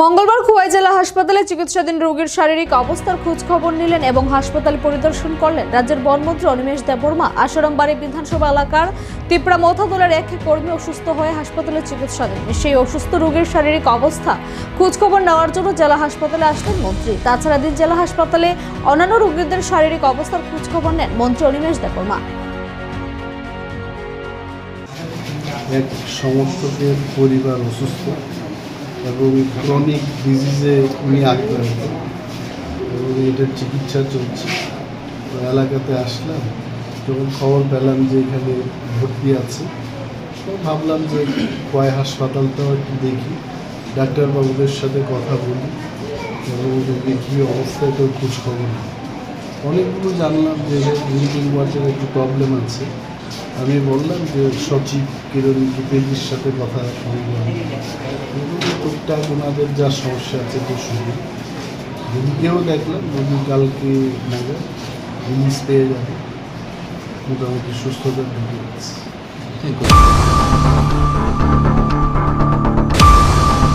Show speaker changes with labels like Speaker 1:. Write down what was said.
Speaker 1: মঙ্গলবার খোয়াই জেলা হাসপাতালে চিকিৎসাধীন রোগীর শারীরিক অবস্থার খোঁজ খবর নিলেন এবং হাসপাতাল পরিদর্শন করলেন রাজ্যের বনমন্ত্রী অনিমেষ দেববর্মা। আসারামবাড়ি বিধানসভা এলাকার তিপ্রা মথাদলের এক কর্মী অসুস্থ হয়ে হাসপাতালে চিকিৎসাধীন সেই অসুস্থ রোগীর শারীরিক অবস্থা খোঁজ খবর নেওয়ার জন্য জেলা হাসপাতালে আসলেন মন্ত্রী। তাছাড়া দিন জেলা হাসপাতালে অন্যান্য রোগীদের শারীরিক অবস্থার খোঁজ খবর নেন মন্ত্রী অনিমেষ দেববর্মা।
Speaker 2: এক সমর্থকের পরিবার অসুস্থ। এবং ক্রনিক ডিজিজে উনি আক্রান্ত। এবং এটার চিকিৎসা চলছে। তো এলাকাতে আসলাম, যখন খবর পেলাম যে এখানে ভর্তি আছে, তো ভাবলাম যে কয় হাসপাতালটাও একটু দেখি। ডাক্তারবাবুদের সাথে কথা বলি, এবং ওদেরকে কী অবস্থা, এটাও খোঁজ খবর। অনেকগুলো জানলাম যে ব্লিডিং ওয়াচের একটু প্রবলেম আছে। আমি বললাম যে সচিব কিরণ রূপেজির সাথে কথা বললাম টুকটাক ওনাদের যা সমস্যা আছে তো শুনি। রুগীকেও দেখলাম রুগী কালকে নাগাদ জিনিস পেয়ে যাবে। মোটামুটি সুস্থতার ঢুকে আছে।